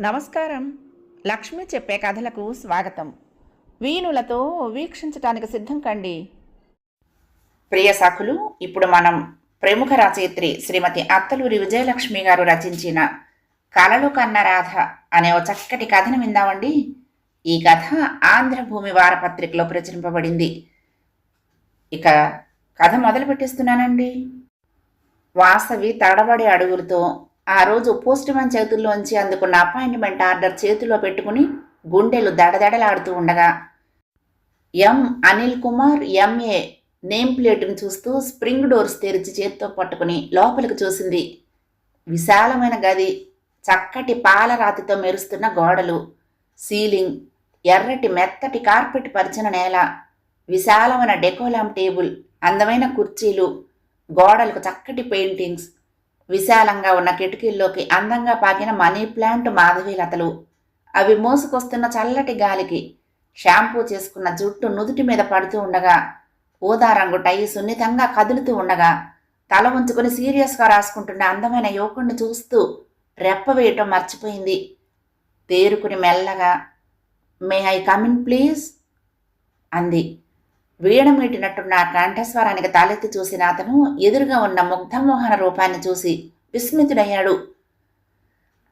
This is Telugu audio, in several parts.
నమస్కారం. లక్ష్మి చెప్పే కథలకు స్వాగతం. వీణులతో వీక్షించటానికి సిద్ధం కండి. ప్రియ సఖులు ఇప్పుడు మనం ప్రముఖ రచయిత్రి శ్రీమతి అత్తలూరి విజయలక్ష్మి గారు రచించిన కలలు కన్న రాధ అనే ఓ చక్కటి కథను విందామండి. ఈ కథ ఆంధ్రభూమి వారపత్రికలో ప్రచురింపబడింది. ఇక కథ మొదలు పెట్టేస్తున్నానండి వాసవి తడబడి అడుగులతో ఆ రోజు పోస్ట్ చేతుల్లోంచి అందుకున్న అపాయింట్మెంట్ ఆర్డర్ చేతిలో పెట్టుకుని గుండెలు దడదడలాడుతూ ఉండగా M Anil Kumar MA name ప్లేట్ను చూస్తూ స్ప్రింగ్ డోర్స్ తెరిచి చేత్తో పట్టుకుని లోపలికి చూసింది విశాలమైన గది చక్కటి పాలరాతితో మెరుస్తున్న గోడలు సీలింగ్ ఎర్రటి మెత్తటి కార్పెట్ పరిచిన నేల విశాలమైన డెకోలాం టేబుల్ అందమైన కుర్చీలు గోడలకు చక్కటి పెయింటింగ్స్ విశాలంగా ఉన్న కిటికీల్లోకి అందంగా పాకిన మనీ ప్లాంట్ మాధవీలతలు అవి మోసుకొస్తున్న చల్లటి గాలికి షాంపూ చేసుకున్న జుట్టు నుదుటి మీద పడుతూ ఉండగా ఊదా రంగు టై సున్నితంగా కదులుతూ ఉండగా తల ఉంచుకొని సీరియస్గా రాసుకుంటున్న అందమైన యువకుణ్ణి చూస్తూ రెప్ప వేయటం మర్చిపోయింది. తేరుకుని మెల్లగా మే ఐ కమిన్ ప్లీజ్? అంది. వీణమీటినట్టున్న కంఠస్వరానికి తాలెత్తి చూసిన అతను ఎదురుగా ఉన్న ముగ్ధమోహన రూపాన్ని చూసి విస్మితుడయ్యాడు.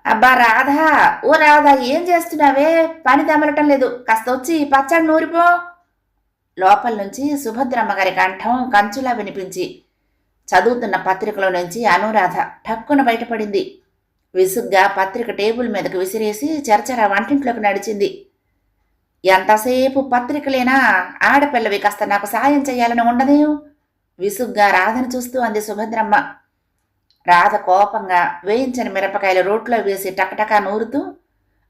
అబ్బా రాధా ఓ రాధా ఏం చేస్తున్నావే? పని తమలటం లేదు. కాస్త వచ్చి పచ్చడి నూరిపో. లోపల నుంచి సుభద్రమ్మ గారి కంఠం కంచులా వినిపించి చదువుతున్న పత్రికలో నుంచి అనురాధ ఠక్కున బయటపడింది. విసుగ్గా పత్రిక టేబుల్ మీదకు విసిరేసి చరచర వంటింట్లోకి నడిచింది. ఎంతసేపు పత్రికలేనా? ఆడపిల్లవి కాస్త నాకు సాయం చేయాలని ఉండదే విసుగ్గా రాధను చూస్తూ అంది సుభద్రమ్మ. రాధ కోపంగా వేయించిన మిరపకాయలు రోట్లో వేసి టకటకా నూరుతూ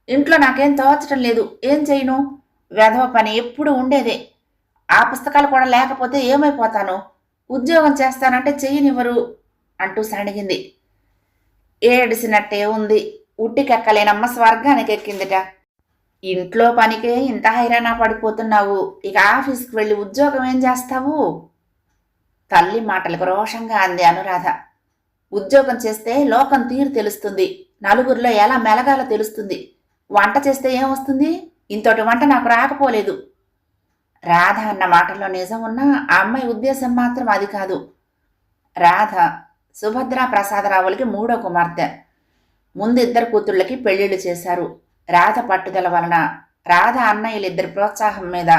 ఇంట్లో నాకేం తోచటం లేదు. ఏం చేయను? వెధవ పని ఎప్పుడు ఉండేదే. ఆ పుస్తకాలు కూడా లేకపోతే ఏమైపోతాను? ఉద్యోగం చేస్తానంటే చెయ్యనివ్వరు అంటూ సణిగింది ఏడిసినట్టే ఉంది. ఉట్టికెక్కలేనమ్మ స్వర్గానికి ఎక్కిందిట ఇంట్లో పనికే ఇంత హైరాణ పడిపోతున్నావు. ఇక ఆఫీస్కి వెళ్ళి ఉద్యోగం ఏం చేస్తావు? తల్లి మాటలకు రోషంగా అంది అనురాధ. ఉద్యోగం చేస్తే లోకం తీరు తెలుస్తుంది. నలుగురిలో ఎలా మెలగాలో తెలుస్తుంది. వంట చేస్తే ఏమొస్తుంది ఇంతటి వంట నాకు రాకపోలేదు. రాధ అన్న మాటల్లో నిజం ఉన్నా ఆ అమ్మాయి ఉద్దేశం మాత్రం అది కాదు. రాధ సుభద్రా ప్రసాదరావులకి మూడో కుమార్తె. ముందు ఇద్దరు కూతుళ్ళకి పెళ్ళిళ్ళు చేశారు. రాధ పట్టుదల వలన రాధ అన్నయ్యలిద్దరి ప్రోత్సాహం మీద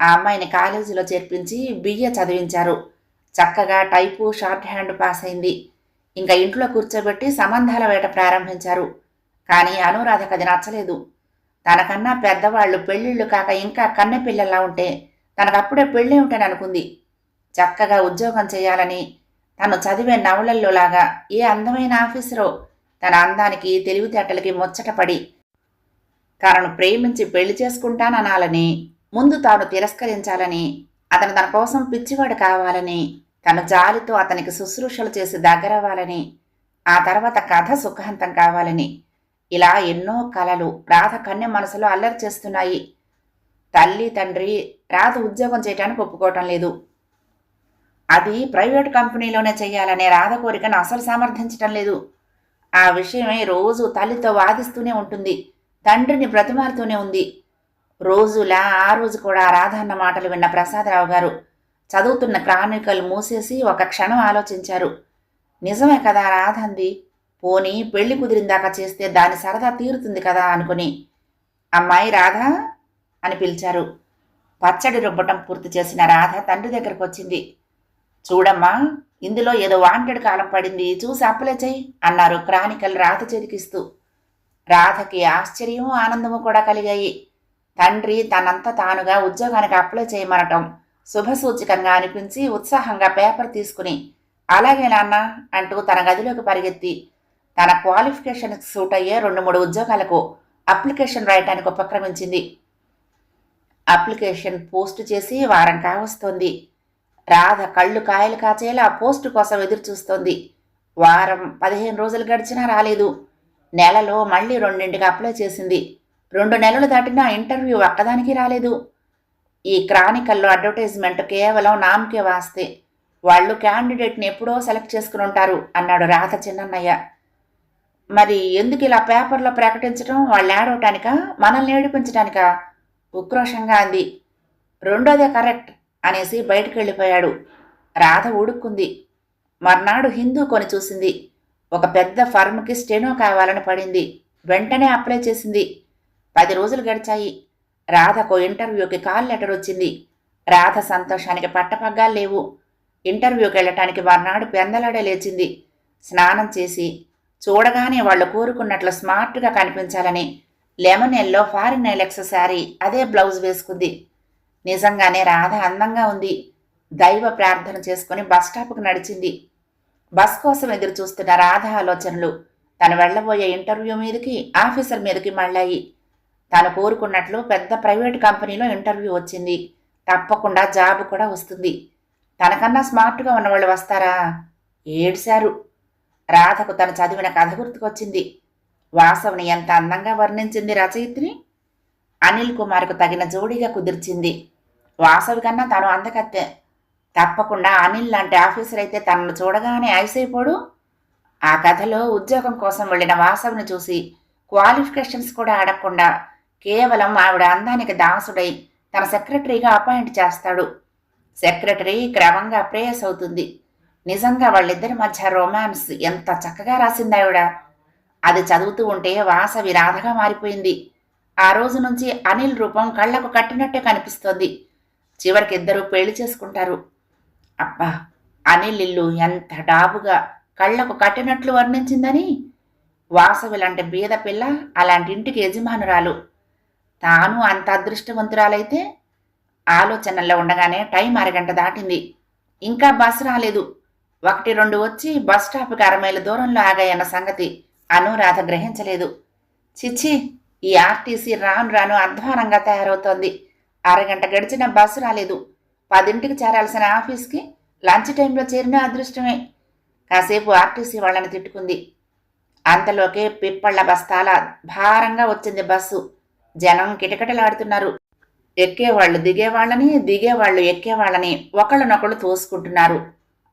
ఆ అమ్మాయిని కాలేజీలో చేర్పించి బిఏ చదివించారు. చక్కగా టైపు షార్ట్ హ్యాండ్ పాస్ అయింది. ఇంకా ఇంట్లో కూర్చోబెట్టి సంబంధాల వేట ప్రారంభించారు. కానీ అనురాధకు అది నచ్చలేదు. తనకన్నా పెద్దవాళ్ళు పెళ్ళిళ్ళు కాక ఇంకా కన్నె పిల్లల్లా ఉంటే తనకప్పుడే పెళ్ళేమిటని అనుకుంది. చక్కగా ఉద్యోగం చేయాలని తను చదివే నవలల్లో లాగా ఏ అందమైన ఆఫీసరో తన అందానికి తెలివితేటలకి ముచ్చటపడి తనను ప్రేమించి పెళ్ళి చేసుకుంటాననాలని ముందు తాను తిరస్కరించాలని అతను తన కోసం పిచ్చివాడు కావాలని తన జాలితో అతనికి శుశ్రూషలు చేసి దగ్గరవ్వాలని ఆ తర్వాత కథ సుఖాంతం కావాలని ఇలా ఎన్నో కలలు రాధ కన్య మనసులో అల్లరి చేస్తున్నాయి. తల్లి తండ్రి రాధ ఉద్యోగం చేయటానికి ఒప్పుకోవటం లేదు. అది ప్రైవేట్ కంపెనీలోనే చేయాలనే రాధ కోరికను అసలు సమర్థించటం లేదు. ఆ విషయమై రోజు తల్లితో వాదిస్తూనే ఉంటుంది. తండ్రిని బ్రతిమారుతూనే ఉంది. రోజులా ఆ రోజు కూడా రాధన్న మాటలు విన్న ప్రసాదరావు గారు చదువుతున్న క్రానికల్ మూసేసి ఒక క్షణం ఆలోచించారు. నిజమే కదా రాధంది? పోనీ పెళ్ళి కుదిరిందాక చేస్తే దాని సరదా తీరుతుంది కదా అనుకుని. అమ్మాయి రాధా అని పిలిచారు. పచ్చడి రుబ్బటం పూర్తి చేసిన రాధ తండ్రి దగ్గరకు వచ్చింది. చూడమ్మా ఇందులో ఏదో వాంటెడ్ కాలం పడింది. చూసి అప్లై చెయ్యి అన్నారు క్రానికల్ రాత చెరికిస్తూ రాధకి ఆశ్చర్యము ఆనందము కూడా కలిగాయి. తండ్రి తనంత తానుగా ఉద్యోగానికి అప్లై చేయమనటం శుభసూచకంగా అనిపించి ఉత్సాహంగా పేపర్ తీసుకుని అలాగే నాన్న అంటూ తన గదిలోకి పరిగెత్తి తన క్వాలిఫికేషన్కి సూట్ అయ్యే రెండు మూడు ఉద్యోగాలకు అప్లికేషన్ రాయటానికి ఉపక్రమించింది. అప్లికేషన్ పోస్ట్ చేసి వారం కావస్తోంది. రాధ కళ్ళు కాయలు కాచేలా పోస్టు కోసం ఎదురు చూస్తోంది వారం పదిహేను రోజులు గడిచినా రాలేదు. నెలలో మళ్ళీ రెండింటికి అప్లై చేసింది. రెండు నెలలు దాటినా ఇంటర్వ్యూ ఒక్కదానికి రాలేదు. ఈ క్రానికల్లో అడ్వర్టైజ్మెంట్ కేవలం నామకే వాస్తే వాళ్ళు క్యాండిడేట్ని ఎప్పుడో సెలెక్ట్ చేసుకుని ఉంటారు అన్నాడు రాధ చిన్నన్నయ్య. మరి ఎందుకు ఇలా పేపర్లో ప్రకటించడం వాళ్ళు ఏడవటానికా మనల్ని ఏడిపించటానికా? ఉక్రోషంగా అంది. రెండోదే కరెక్ట్ అనేసి బయటకు వెళ్ళిపోయాడు రాధ ఊడుక్కుంది మర్నాడు హిందూ కొని చూసింది. ఒక పెద్ద ఫర్మ్కి స్టెనో కావాలని పడింది. వెంటనే అప్లై చేసింది. పది రోజులు గడిచాయి. రాధకు ఇంటర్వ్యూకి కాల్ లెటర్ వచ్చింది. రాధ సంతోషానికి పట్టపగ్గాలు లేవు. ఇంటర్వ్యూకి వెళ్ళటానికి మర్నాడు పెందలాడే లేచింది. స్నానం చేసి చూడగానే వాళ్ళు కోరుకున్నట్లు స్మార్ట్గా కనిపించాలని లెమన్ ఎల్లో ఫారిన్ ఎలెక్స్ శారీ అదే బ్లౌజ్ వేసుకుంది. నిజంగానే రాధ అందంగా ఉంది. దైవ ప్రార్థన చేసుకుని బస్ స్టాప్కు నడిచింది. బస్ కోసం ఎదురు చూస్తున్న రాధ ఆలోచనలు. తను వెళ్ళబోయే ఇంటర్వ్యూ మీదకి ఆఫీసర్ మీదకి మళ్ళాయి. తాను కోరుకున్నట్లు పెద్ద ప్రైవేట్ కంపెనీలో ఇంటర్వ్యూ వచ్చింది. తప్పకుండా జాబ్ కూడా వస్తుంది. తనకన్నా స్మార్ట్గా ఉన్నవాళ్ళు వస్తారా? ఏడ్శారు రాధకు తను చదివిన కథ గుర్తుకొచ్చింది. వాసవని ఎంత అందంగా వర్ణించింది రచయిత్రి? అనిల్ కుమార్కు తగిన జోడీగా కుదిర్చింది. వాసవి కన్నా తను అందకత్తె. తప్పకుండా అనిల్ లాంటి ఆఫీసర్ అయితే తనను చూడగానే ఐసైపోడు ఆ కథలో ఉద్యోగం కోసం వెళ్ళిన వాసవిని చూసి క్వాలిఫికేషన్స్ కూడా అడగకుండా కేవలం ఆవిడ అందానికి దాసుడై తన సెక్రటరీగా అపాయింట్ చేస్తాడు. సెక్రటరీ క్రమంగా ప్రేయస్ అవుతుంది. నిజంగా వాళ్ళిద్దరి మధ్య రొమాన్స్ ఎంత చక్కగా రాసింది ఆవిడ. అది చదువుతూ ఉంటే వాసవి రాధగా మారిపోయింది. ఆ రోజు నుంచి అనిల్ రూపం కళ్ళకు కట్టినట్టే కనిపిస్తోంది. చివరికి ఇద్దరు పెళ్ళి చేసుకుంటారు. అబ్బా అనిల్ ఇల్లు ఎంత డాబుగా కళ్ళకు కట్టినట్లు వర్ణించిందని? వాసవి లాంటి బీద పిల్ల అలాంటి ఇంటికి యజమానురాలు. తాను అంత అదృష్టవంతురాలైతే ఆలోచనల్లో ఉండగానే టైం అరగంట దాటింది. ఇంకా బస్సు రాలేదు. ఒకటి రెండు వచ్చి బస్ స్టాప్కి అరమైల దూరంలో ఆగాయన్న సంగతి అనురాధ గ్రహించలేదు. చిచ్చి ఈ ఆర్టీసీ రాను రాను అధ్వానంగా తయారవుతోంది. అరగంట గడిచిన బస్సు రాలేదు. పదింటికి చేరాల్సిన ఆఫీస్కి లంచ్ టైంలో చేరిన అదృష్టమే. కాసేపు ఆర్టీసీ వాళ్ళని తిట్టుకుంది. అంతలోకే పిప్పళ్ళ బస్తాల భారంగా వచ్చింది బస్సు. జనం కిటకిటలాడుతున్నారు. ఎక్కేవాళ్ళు దిగేవాళ్ళని దిగేవాళ్ళు ఎక్కేవాళ్ళని ఒకళ్ళనొకళ్ళు తోసుకుంటున్నారు.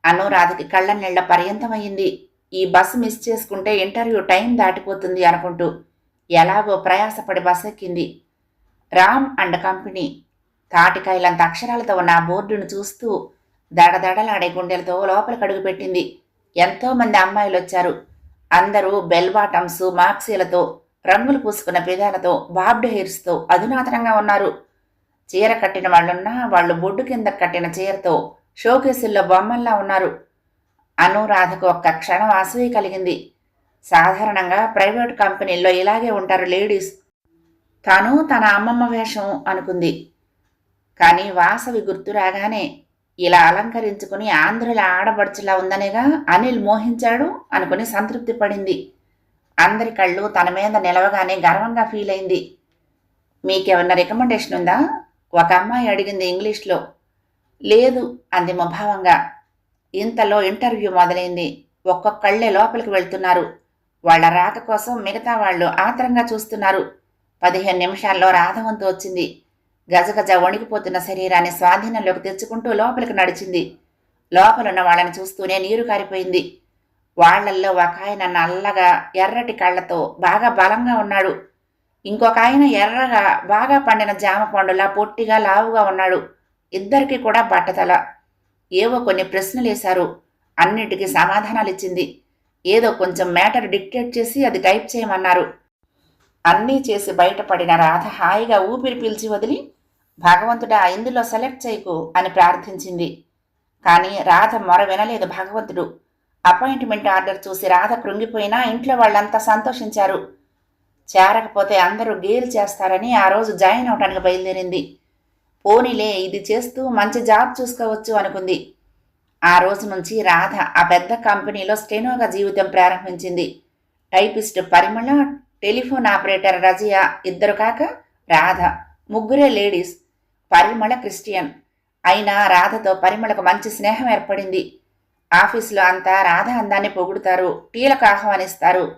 అనురాధకి కళ్ళ నీళ్ళ పర్యంతమయ్యింది. ఈ బస్సు మిస్ చేసుకుంటే ఇంటర్వ్యూ టైం దాటిపోతుంది అనుకుంటూ ఎలాగో ప్రయాసపడి బస్సు ఎక్కింది. రామ్ అండ్ కంపెనీ తాటికాయలంత అక్షరాలతో ఉన్న ఆ బోర్డును చూస్తూ దడదడలాడే గుండెలతో లోపలికి అడుగుపెట్టింది ఎంతోమంది అమ్మాయిలు వచ్చారు అందరూ బెల్ బాటమ్స్ మాక్సీలతో రంగులు పూసుకున్న పెదాలతో బాబ్డ్ హెయిర్స్తో అధునాతనంగా ఉన్నారు. చీర కట్టిన వాళ్ళున్నా వాళ్ళు బొడ్డు కింద కట్టిన చీరతో షోకేసుల్లో బొమ్మల్లా ఉన్నారు. అనురాధకు ఒక్క క్షణం అసూయ కలిగింది. సాధారణంగా ప్రైవేట్ కంపెనీల్లో ఇలాగే ఉంటారు లేడీస్. తాను తన అమ్మమ్మ వేషం అనుకుంది. కానీ వాసవి గుర్తు రాగానే ఇలా అలంకరించుకుని ఆంధ్రుల ఆడబడుచులా ఉందనేగా అనిల్ మోహించాడు అనుకుని సంతృప్తి పడింది. అందరి కళ్ళు తన మీద నిలవగానే గర్వంగా ఫీల్ అయింది. మీకేమన్నా రికమెండేషన్ ఉందా? ఒక అమ్మాయి అడిగింది ఇంగ్లీష్లో. లేదు అంది ముభావంగా. ఇంతలో ఇంటర్వ్యూ మొదలైంది. ఒక్కొక్కళ్ళే లోపలికి వెళ్తున్నారు. వాళ్ళ రాక కోసం మిగతా వాళ్ళు ఆత్రంగా చూస్తున్నారు. పదిహేను నిమిషాల్లో రాధవంతు వచ్చింది. గజగజ వణికిపోతున్న శరీరాన్ని స్వాధీనంలోకి తెచ్చుకుంటూ లోపలికి నడిచింది. లోపలున్న వాళ్ళని చూస్తూనే నీరు కారిపోయింది. వాళ్ళల్లో ఒక ఆయన నల్లగా ఎర్రటి కళ్ళతో బాగా బలంగా ఉన్నాడు. ఇంకొక ఆయన ఎర్రగా బాగా పండిన జామ పండులా పొట్టిగా లావుగా ఉన్నాడు. ఇద్దరికీ కూడా బట్టతల. ఏవో కొన్ని ప్రశ్నలు వేశారు. అన్నిటికీ సమాధానాలు ఇచ్చింది. ఏదో కొంచెం మ్యాటర్ డిక్టేట్ చేసి అది టైప్ చేయమన్నారు. అన్నీ చేసి బయటపడిన రాధ హాయిగా ఊపిరి పీల్చి వదిలి భగవంతుడా ఇందులో సెలెక్ట్ చేయకు అని ప్రార్థించింది. కానీ రాధ మొర వినలేదు భగవంతుడు. అపాయింట్మెంట్ ఆర్డర్ చూసి రాధ కృంగిపోయినా ఇంట్లో వాళ్ళంతా సంతోషించారు. చేరకపోతే అందరూ గేలు చేస్తారని ఆ రోజు జాయిన్ అవడానికి బయలుదేరింది. పోనీలే ఇది చేస్తూ మంచి జాబ్ చూసుకోవచ్చు అనుకుంది. ఆ రోజు నుంచి రాధ ఆ పెద్ద కంపెనీలో స్టెనోగా జీవితం ప్రారంభించింది. Typist Parimala telephone operator Razia ఇద్దరు కాక రాధ ముగ్గురే లేడీస్. పరిమళ క్రిస్టియన్. అయినా రాధతో పరిమళకు మంచి స్నేహం ఏర్పడింది. ఆఫీసులో అంతా రాధ అందాన్ని పొగుడుతారు టీలకు ఆహ్వానిస్తారు.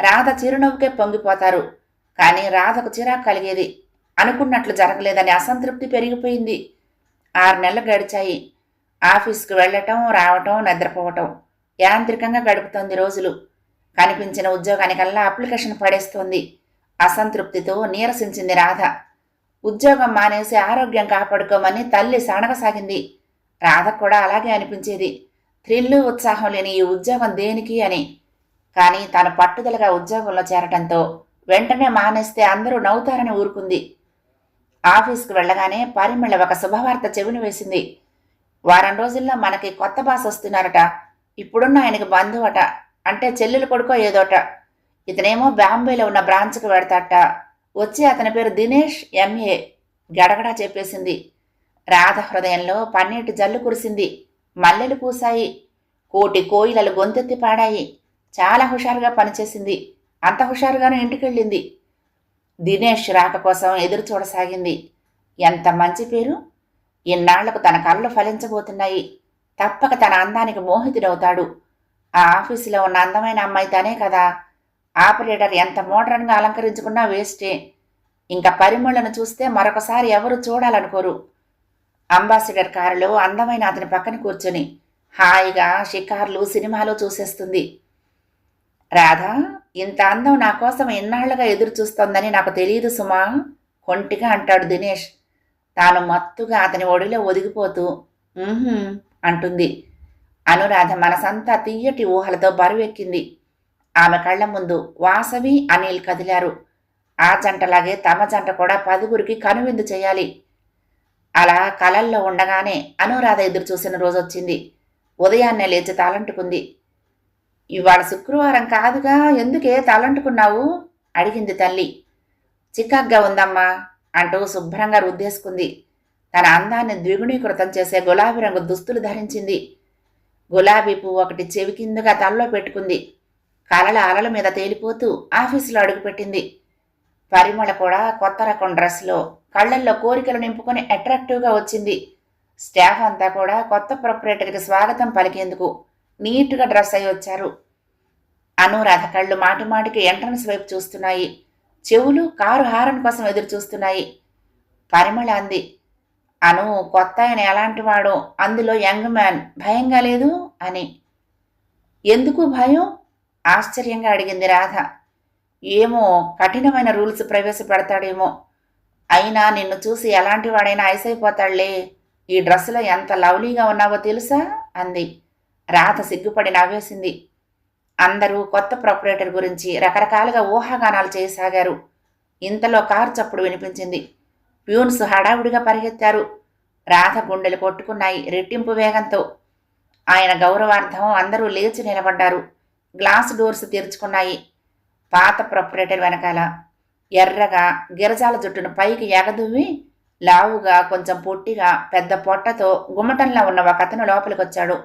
రాధ చిరునవ్వుకే పొంగిపోతారు. కానీ రాధకు చిరాకు కలిగేది అనుకున్నట్లు జరగలేదని అసంతృప్తి పెరిగిపోయింది. ఆరు నెలలు గడిచాయి. ఆఫీస్కి వెళ్ళటం రావటం నిద్రపోవటం యాంత్రికంగా గడుపుతోంది రోజులు. కనిపించిన ఉద్యోగానికల్లా అప్లికేషన్ పడేస్తోంది. అసంతృప్తితో నీరసించింది రాధ. ఉద్యోగం మానేసి ఆరోగ్యం కాపాడుకోమని తల్లి సణగసాగింది. రాధ కూడా అలాగే అనిపించేది. థ్రిల్లు ఉత్సాహం లేని ఈ ఉద్యోగం దేనికి అని. కానీ తాను పట్టుదలగా ఉద్యోగంలో చేరటంతో వెంటనే మానేస్తే అందరూ నవ్వుతారని ఊరుకుంది. ఆఫీస్కి వెళ్ళగానే పరిమళ ఒక శుభవార్త చెవిని వేసింది. వారం రోజుల్లో మనకి కొత్త బాస్ వస్తున్నారట. ఇప్పుడున్న ఆయనకి బంధువట. అంటే చెల్లెలు కొడుకో ఏదోట. ఇతనేమో బాంబేలో ఉన్న బ్రాంచ్కి వెడతాట. వచ్చి అతని పేరు దినేష్ ఎంఏ గడగడా చెప్పేసింది. రాధ హృదయంలో పన్నీటి జల్లు కురిసింది. మల్లెలు పూసాయి కోటి కోయిలలు గొంతెత్తి పాడాయి. చాలా హుషారుగా పనిచేసింది. అంత హుషారుగానే ఇంటికెళ్ళింది. దినేష్ రాక కోసం ఎదురు చూడసాగింది. ఎంత మంచి పేరు! ఇన్నాళ్ళకు తన కళ్ళు ఫలించబోతున్నాయి. తప్పక తన అందానికి మోహితుడవుతాడు. ఆ ఆఫీసులో ఉన్న అందమైన అమ్మాయి తనే కదా. ఆపరేటర్ ఎంత మోడ్రన్గా అలంకరించుకున్నా వేస్టే. ఇంకా పరిమళను చూస్తే మరొకసారి ఎవరు చూడాలనుకోరు. అంబాసిడర్ కారులో అందమైన అతని పక్కన కూర్చొని హాయిగా షికార్లు సినిమాలు చూసేస్తుంది. రాధా ఇంత అందం నా కోసం ఎన్నాళ్ళుగా ఎదురు చూస్తోందని నాకు తెలియదు సుమా కొంటిగా అంటాడు దినేష్. తాను మత్తుగా అతని ఒడిలో ఒదిగిపోతూ అంటుంది. అనురాధ మనసంతా తీయటి ఊహలతో బరువెక్కింది. ఆమె కళ్ళ ముందు వాసవి అనిల్ కదిలారు. ఆ జంటలాగే తమ జంట కూడా పదుగురికి కనువిందు చేయాలి. అలా కలల్లో ఉండగానే అనురాధ ఎదురు చూసిన రోజొచ్చింది. ఉదయాన్నే లేచి తలంటుకుంది. ఇవాళ శుక్రవారం కాదుగా ఎందుకే తలంటుకున్నావు? అడిగింది తల్లి. చికాగ్గా ఉందమ్మా అంటూ శుభ్రంగా రుద్దేసుకుంది. తన అందాన్ని ద్విగుణీకృతం చేసే గులాబీ రంగు దుస్తులు ధరించింది. గులాబీ పువ్వు ఒకటి చెవి కిందగా తలలో పెట్టుకుంది. కలల అలల మీద తేలిపోతూ ఆఫీసులో అడుగుపెట్టింది. పరిమళ కూడా కొత్త రకం డ్రెస్లో కళ్ళల్లో కోరికలు నింపుకొని అట్రాక్టివ్గా వచ్చింది. స్టాఫ్ అంతా కూడా కొత్త ప్రొపరేటర్కి స్వాగతం పలికేందుకు నీట్గా డ్రెస్ అయి వచ్చారు. అనురాధ కళ్ళు మాటిమాటికి ఎంట్రన్స్ వైపు చూస్తున్నాయి. చెవులు కారు హారన్ కోసం ఎదురు చూస్తున్నాయి. పరిమళ అంది అను కొత్త ఆయన ఎలాంటి వాడో? అందులో యంగ్ మ్యాన్ భయంగా లేదు? అని. ఎందుకు భయం? ఆశ్చర్యంగా అడిగింది రాధ. ఏమో కఠినమైన రూల్స్ ప్రవేశపెడతాడేమో. అయినా నిన్ను చూసి ఎలాంటి వాడైనా ఐసైపోతాడులే ఈ డ్రెస్సులో ఎంత లవ్లీగా ఉన్నావో తెలుసా? అంది. రాధ సిగ్గుపడి నవ్వేసింది. అందరూ కొత్త ప్రొపరేటర్ గురించి రకరకాలుగా ఊహాగానాలు చేయసాగారు. ఇంతలో కారు చప్పుడు వినిపించింది. ప్యూన్స్ హడావుడిగా పరిగెత్తారు. రాధ గుండెలు కొట్టుకున్నాయి రెట్టింపు వేగంతో. ఆయన గౌరవార్థం అందరూ లేచి నిలబడ్డారు. గ్లాస్ డోర్స్ తెరుచుకున్నాయి. పాత ప్రొపరేటర్ వెనకాల ఎర్రగా గిరజాల జుట్టును పైకి ఎగదువ్వి లావుగా కొంచెం పొట్టిగా పెద్ద పొట్టతో గుమ్మటంలో ఉన్న ఒక అతను లోపలికొచ్చాడు.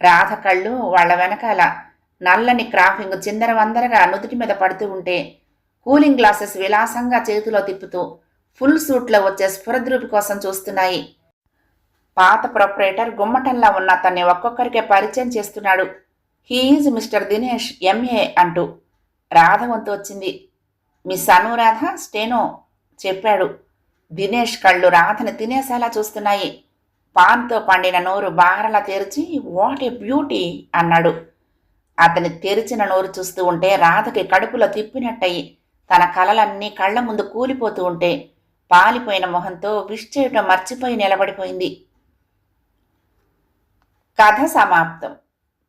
రాధ కళ్ళు వాళ్ళ వెనకాల నల్లని క్రాఫింగ్ చిందరవందరగా నుదుటి మీద పడుతూ ఉంటే కూలింగ్ గ్లాసెస్ విలాసంగా చేతిలో తిప్పుతూ ఫుల్ సూట్లో వచ్చే స్ఫురద్రూపి కోసం చూస్తున్నాయి. పాత ప్రొపరేటర్ గుమ్మటంలా ఉన్న అతన్ని ఒక్కొక్కరికే పరిచయం చేస్తున్నాడు. హీఈజ్ మిస్టర్ దినేష్ ఎంఏ అంటూ రాధ వంతు వచ్చింది. మిస్ అనురాధ స్టేనో చెప్పాడు. దినేష్ కళ్ళు రాధని తినేసేలా చూస్తున్నాయి. పాన్తో పండిన నోరు బారలా తెరిచి వాట్ ఏ బ్యూటీ అన్నాడు. అతని తెరిచిన నోరు చూస్తూ ఉంటే రాధకి కడుపులో తిప్పినట్టయి. తన కలలన్నీ కళ్ళ ముందు కూలిపోతూ ఉంటే పాలిపోయిన మొహంతో విష్ చేయటం మర్చిపోయి నిలబడిపోయింది. కథ సమాప్తం.